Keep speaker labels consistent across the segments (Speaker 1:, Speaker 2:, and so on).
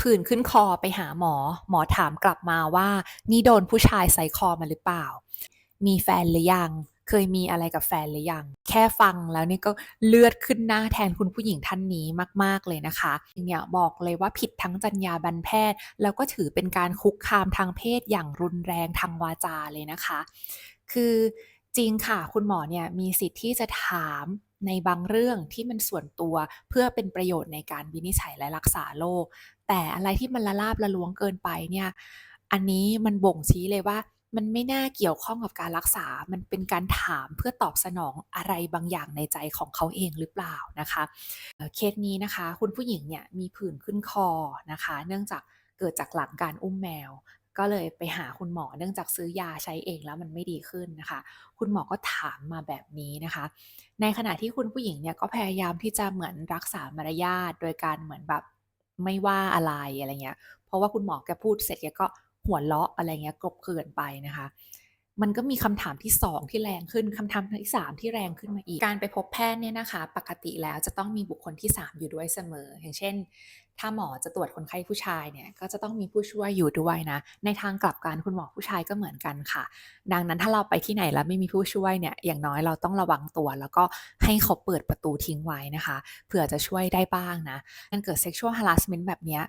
Speaker 1: ผื่นขึ้นคอไปหาหมอ หมอถามกลับมาว่า นี่โดนผู้ชายไซคอมาหรือเปล่า มีแฟนหรือยัง เคยมีอะไรกับแฟนหรือยัง แค่ฟังแล้วนี่ก็เลือดขึ้นหน้าแทนคุณผู้หญิงท่านนี้มาก ๆ เลยนะคะเนี่ยบอกเลยว่าผิดทั้งจรรยาบรรณแพทย์ แล้วก็ถือเป็นการคุกคามทางเพศอย่างรุนแรงทางวาจาเลยนะคะ คือ จริงค่ะ คุณหมอเนี่ยมีสิทธิ์ที่จะถามในบางเรื่องที่มันส่วนตัวเพื่อเป็นประโยชน์ในการวินิจฉัยและรักษาโรคแต่อะไรที่มันละลาบละล้วงเกินไปเนี่ยอันนี้มันบ่งชี้เลยว่า มันไม่น่าเกี่ยวข้องกับการรักษา มันเป็นการถามเพื่อตอบสนองอะไรบางอย่างในใจของเขาเองหรือเปล่านะคะเอ่อเคสนี้นะคะ คุณผู้หญิงเนี่ยมีผื่นขึ้นคอนะคะ เนื่องจากเกิดจากหลังการอุ้มแมว ก็เลยไปหาคุณหมอเนื่องจากซื้อยาใช้เองแล้วมันไม่ดีขึ้นนะคะ คุณหมอก็ถามมาแบบนี้นะคะ ในขณะที่คุณผู้หญิงเนี่ยก็พยายามที่จะเหมือนรักษามารยาทโดยการเหมือนแบบไม่ว่าอะไรอะไรเงี้ย เพราะว่าคุณหมอแกพูดเสร็จแกก็หัวเราะอะไรเงี้ยกลบเกลื่อนไปนะคะ มันก็มีคำถามที่ 2 ที่แรงขึ้นคำถามที่ 3 ที่แรงขึ้นมาอีก การไปพบแพทย์เนี่ยนะคะ ปกติแล้วจะต้องมีบุคคลที่ 3 อยู่ด้วยเสมอ อย่างเช่น ถ้าหมอจะตรวจคนไข้ผู้ชายเนี่ยก็จะต้องมีผู้ช่วยอยู่ด้วยนะ ในทางกลับกันคุณหมอผู้ชายก็เหมือนกันค่ะ ดังนั้นถ้าเราไปที่ไหนแล้วไม่มีผู้ช่วยเนี่ยอย่างน้อยเราต้องระวังตัว แล้วก็ให้เขาเปิดประตูทิ้งไว้นะคะเผื่อจะช่วยได้บ้างนะการเกิด sexual harassment แบบเนี้ย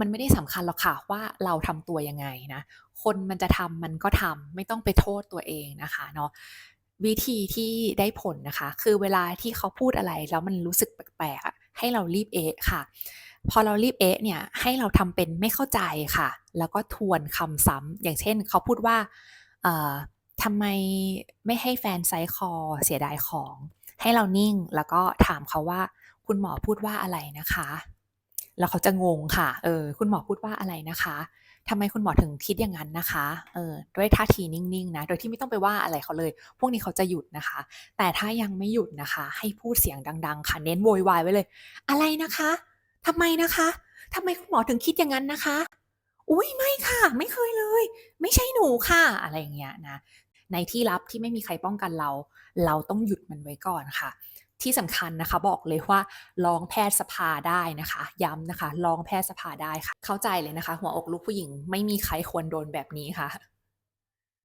Speaker 1: มันไม่ได้สำคัญหรอกค่ะว่าเราทำตัวยังไงนะ คนมันจะทำมันก็ทำไม่ต้องไปโทษตัวเองนะคะเนาะวิธีที่ได้ผลนะคะ คือเวลาที่เขาพูดอะไรแล้วมันรู้สึกแปลกๆให้เรารีบเอะค่ะ พอเรารีบเอะเนี่ยให้เราทำเป็นไม่เข้าใจค่ะ แล้วก็ทวนคำซ้ำอย่างเช่น เขาพูดว่าเอ่อทำไมไม่ให้แฟนไซคอเสียดายของ ให้เรานิ่งแล้วก็ถามเขาว่า คุณหมอพูดว่าอะไรนะคะ แล้วเขาจะงงค่ะ เออ คุณหมอพูดว่าอะไรนะคะทำไมคุณหมอถึงคิดอย่างนั้นนะคะ เออ ด้วยท่าทีนิ่งๆนะ โดยที่ไม่ต้องไปว่าอะไรเขาเลย พวกนี้เขาจะหยุดนะคะ แต่ถ้ายังไม่หยุดนะคะ ให้พูดเสียงดัง ๆ ค่ะ เน้นโวยวายไว้เลย อะไรนะคะทำไมนะคะทำไมคุณหมอถึงคิดอย่างนั้นนะคะ อุ้ยไม่ค่ะ ไม่เคยเลย ไม่ใช่หนูค่ะ อะไรอย่างเงี้ยนะ ในที่ลับที่ไม่มีใครป้องกันเรา เราต้องหยุดมันไว้ก่อนค่ะ ที่สำคัญนะคะบอกเลยว่าร้องแพทย์สภาได้นะคะ ย้ำนะคะร้องแพทย์สภาได้ค่ะ เข้าใจเลยนะคะ หัวอกลูกผู้หญิงไม่มีใครควรโดนแบบนี้ค่ะ